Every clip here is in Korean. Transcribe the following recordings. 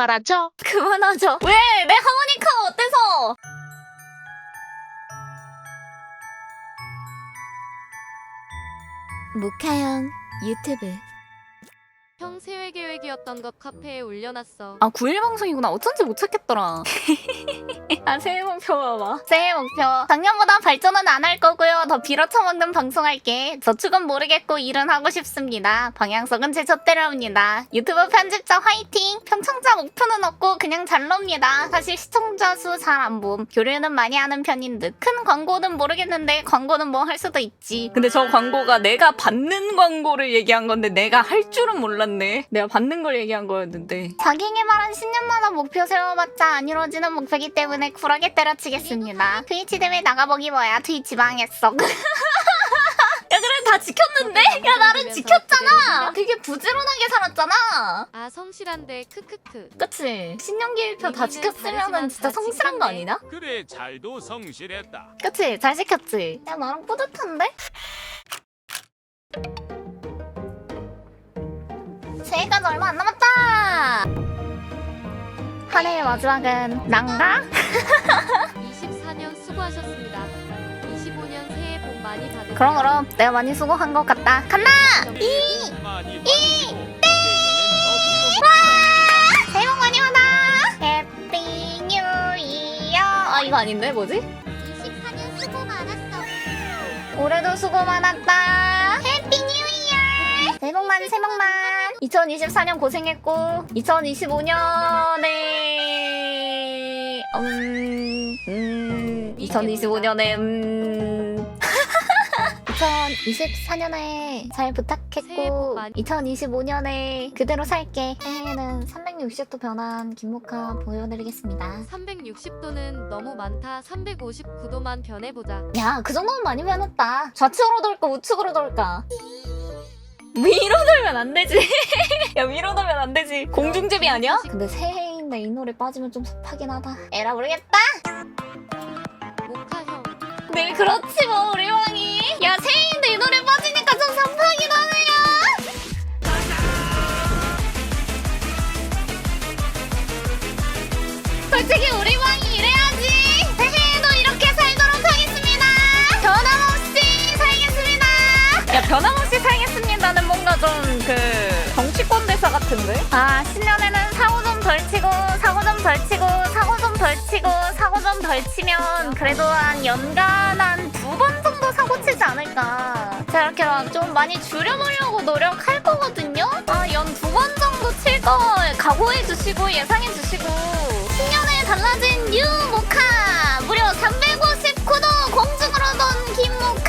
그만하죠. 그만하죠. 왜? 내 하모니카가 어때서? 모카형 유튜브 형 세회 계획 이었던 것 카페에 올려놨어. 아 9일 방송이구나. 어쩐지 못 찾겠더라. 아 새해 목표 봐봐. 새해 목표. 작년보다 발전은 안 할 거고요. 더 빌어쳐먹는 방송할게. 저축은 모르겠고 일은 하고 싶습니다. 방향성은 제 젖대로입니다. 유튜브 편집자 화이팅! 평청자 목표는 없고 그냥 잘 놉니다. 사실 시청자 수 잘 안 봄. 교류는 많이 하는 편인 듯 큰 광고는 모르겠는데 광고는 뭐 할 수도 있지. 근데 저 광고가 내가 받는 광고를 얘기한 건데 내가 할 줄은 몰랐네. 내가 받는 걸 얘기한 거였는데 자기에게 말한 10년마다 목표 세워봤자 안 이루어지는 목표기 때문에 쿨하게 때려치겠습니다 트위치 대회 나가보기 뭐야 트위치 망했어 야 그래 다 지켰는데? 야 나는 지켰잖아 되게 부지런하게 살았잖아 아 성실한데 크크크. 그치 신년 기일표 다 지켰으면은 진짜 성실한 거 아니냐? 그래 잘도 성실했다. 그치 잘 지켰지 야 나랑 뿌듯한데? 새해까지 얼마 안 남았다 한 해의 마지막은 난가? 24년 수고하셨습니다. 25년 새해 복 많이 받으세요. 그럼 그럼 내가 많이 수고한 것 같다 간다! 이 많이 이 새해 복 많이 받아 해피 뉴 이어 아 이거 아닌데 뭐지? 24년 수고 많았어. 올해도 수고 많았다. 해피 뉴 이어. 새해 복 많이 새해 복 많. 2024년 고생했고 2025년에 음, 음 2025년에 음 2024년에 잘 부탁했고 많이- 2025년에 그대로 살게 새해에는 360도 변한 김모카 보여드리겠습니다 360도는 너무 많다. 359도만 변해보자. 야, 그 정도면 많이 변했다. 좌측으로 돌까, 우측으로 돌까? 위로 돌면 안 되지. 야, 위로 돌면 안 되지. 공중제비 아니야? 근데 새해인데 이 노래 빠지면 좀 섭하긴 하다. 에라 모르겠다. 모카 형. 네, 그렇지 뭐, 우리 왕이. 야, 새해인데 이 노래 빠지니까 좀 섭하긴 하네요. 솔직히 우리 왕이 이래야지. 새해에도 이렇게 살도록 하겠습니다. 변함없이 살겠습니다. 야 변함 대사 같은데? 아 신년에는 사고 좀 덜 치고 사고 좀 덜 치고 사고 좀 덜 치고 사고 좀 덜 치면 그래도 한 연간 한 두 번 정도 사고 치지 않을까. 제가 이렇게 막 좀 많이 줄여보려고 노력할 거거든요. 아 연 두 번 정도 칠 거 각오해 주시고 예상해 주시고 신년에 달라진 뉴 모카 무려 359도 공중으로 돈 김모카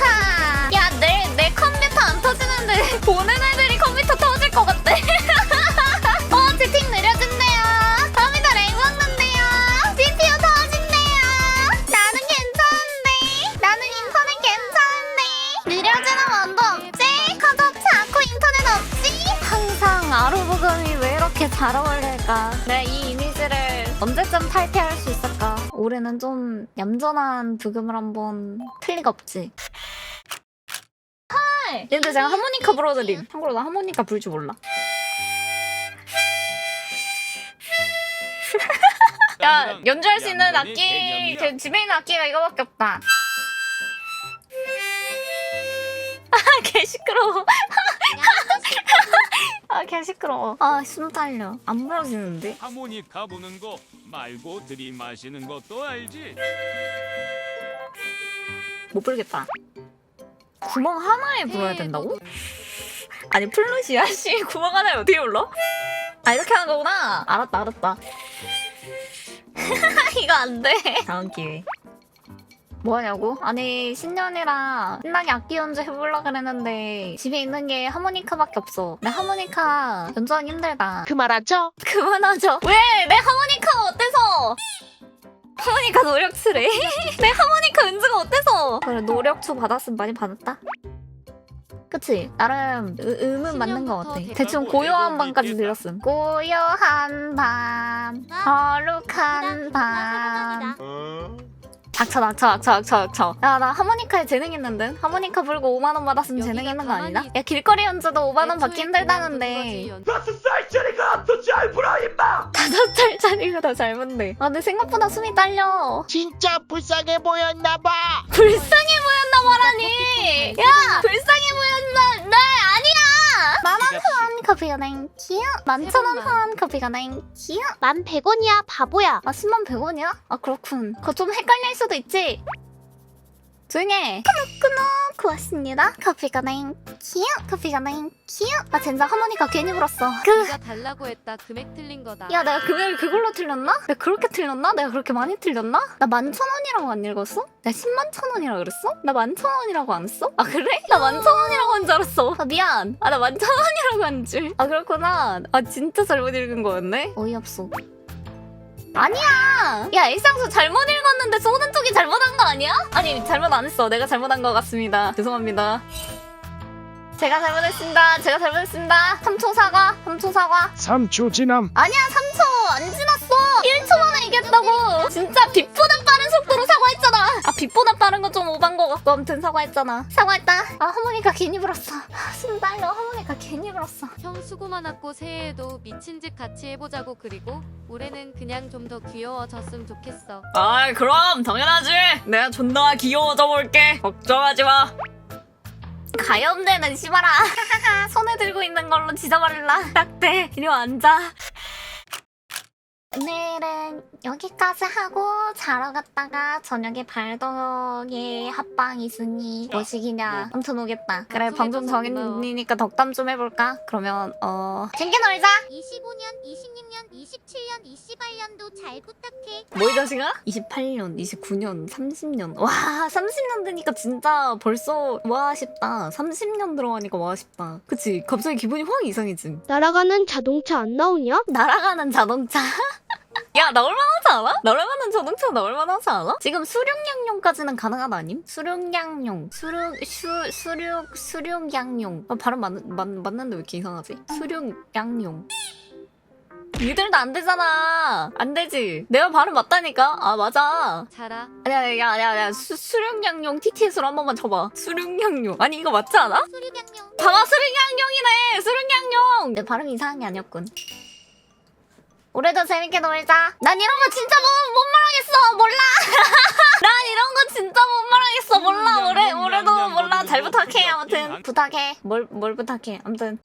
잘 어울릴까? 내가 이 이미지를 언제쯤 탈피할 수 있을까? 올해는 좀 얌전한 부금을 한번 틀 리가 없지. 하이 근데 제가 하모니카 불어드림 참고로 나 하모니카 불 줄 몰라. 야 연주할 수 있는 악기 그 집에 있는 악기가 이거밖에 없다. 아개 시끄러워 아 개 시끄러워. 아 숨 딸려. 안 부러지는데? 하모니카 부는 거 말고 들이마시는 것도 알지? 못 불겠다. 구멍 하나에 불어야 된다고? 아니 플루시야 씨 구멍 하나에 어떻게 불러? 아 이렇게 하는 거구나. 알았다 알았다. 이거 안 돼. 다음 기회 뭐하냐고? 아니 신년이라 신나게 악기 연주 해보려 그랬는데 집에 있는 게 하모니카밖에 없어. 내 하모니카 연주하기 힘들다. 그만하죠. 그만하죠. 왜? 내 하모니카가 어때서? 하모니카 노력치래. 내 하모니카 연주가 어때서? 그래 노력초 받았으면 많이 받았다. 그치? 나름 음, 음은 맞는 것 같아. 대충 고요한 밤까지 들었음. 고요한 밤. 거룩한 밤 닥쳐 닥쳐 닥쳐 닥쳐 닥쳐. 야나 하모니카에 재능 있는 데 하모니카 불고 5만 원 받았으면 여기가 재능 있는 거 아니다? 야 길거리 연주도 5만 원 받기 힘들다는데. 다섯 살짜리가 더잘 붙네 아 근데 생각보다 숨이 딸려. 진짜 불쌍해 보였나봐. 불쌍해 보였나 말하니! 야 불쌍해 보였나 나 아니야 만원 후원 커피가 땡큐 만천원 후원 커피가 땡큐 만 100원이야 바보야. 아 10만 100원이야? 아 그렇군. 그거 좀 헷갈릴 수도 있지 조용해 끊어 고맙습니다 커피가 땡큐 커피가 땡큐 아 진짜 하모니카 괜히 불었어 그 네가 달라고 했다 금액 틀린 거다. 야 내가 금액을 그걸로 틀렸나? 내가 그렇게 틀렸나? 내가 그렇게 많이 틀렸나? 나 만천 원이라고 안 읽었어? 내가 10만 천 원이라고 그랬어? 나 만천 원이라고 안 했어? 아 그래? 나 만천 원이라고 한 줄 알았어 아 미안 아 나 만천 원이라고 한줄아 그렇구나 아 진짜 잘못 읽은 거였네? 어이없어 아니야. 야 일상수 잘못 읽었는데 쏘는 쪽이 잘못한 거 아니야? 아니 잘못 안 했어. 내가 잘못한 것 같습니다. 죄송합니다. 제가 잘못했습니다. 제가 잘못했습니다. 3초 사과 3초 사과. 3초 지남. 아니야 3초 안 지났어. 1초 만에 이겼다고. 진짜 빛보다 빠른 속도로 사과했잖아. 아 빛보다 빠른 건 좀 오반 거 같고 아무튼 사과했잖아. 사과했다. 아 하모니카 괜히 불었어. 아, 숨 딸려 하모 니카 괜히 불었어. 형 수고 많았고 새해에도 미친 짓 같이 해보자고 그리고 올해는 그냥 좀 더 귀여워졌으면 좋겠어. 아이 그럼 당연하지. 내가 존나 귀여워져 볼게. 걱정하지 마. 가염되는 씨발아. 손에 들고 있는 걸로 지져버릴라. 딱대 이리 와 앉아 오늘은 여기까지 하고 자러 갔다가 저녁에 발덕에 합방 있으니 뭐시기냐 아무튼 오겠다 그래 방송 정했으니까 덕담 좀 해볼까? 그러면 어 재밌게 놀자 25년, 26년, 27년, 28년도 잘 부탁해. 뭐 이 자식아? 28년, 29년, 30년. 와, 30년 되니까 진짜 벌써 와 싶다. 30년 들어가니까 와 싶다. 그치? 갑자기 기분이 확 이상해지. 날아가는 자동차 안 나오냐? 날아가는 자동차? 야, 나 얼마나 하지 않아? 날아가는 자동차 나 얼마나 하지 않아? 지금 수륙양용까지는 가능한 아님? 수륙양용. 수륙, 수, 수륙, 수륙양용. 아, 발음 맞, 맞, 맞는데 왜 이렇게 이상하지? 수륙양용. 니들도 안 되잖아. 안 되지. 내가 발음 맞다니까? 아, 맞아. 자라. 야, 야, 야, 야, 수, 수륙양용 TTS로 한 번만 쳐봐. 수륙양용. 아니, 이거 맞지 않아? 수류강령. 봐봐, 수륙양용이네! 수륙양용! 내 발음이 이상한 게 아니었군. 올해도 재밌게 놀자. 난 이런 거 진짜 못, 못 말하겠어. 몰라. 난 이런 거 진짜 못 말하겠어. 몰라. 올해, 올해도 몰라. 잘 부탁해. 아무튼. 부탁해. 뭘, 뭘 부탁해. 아무튼.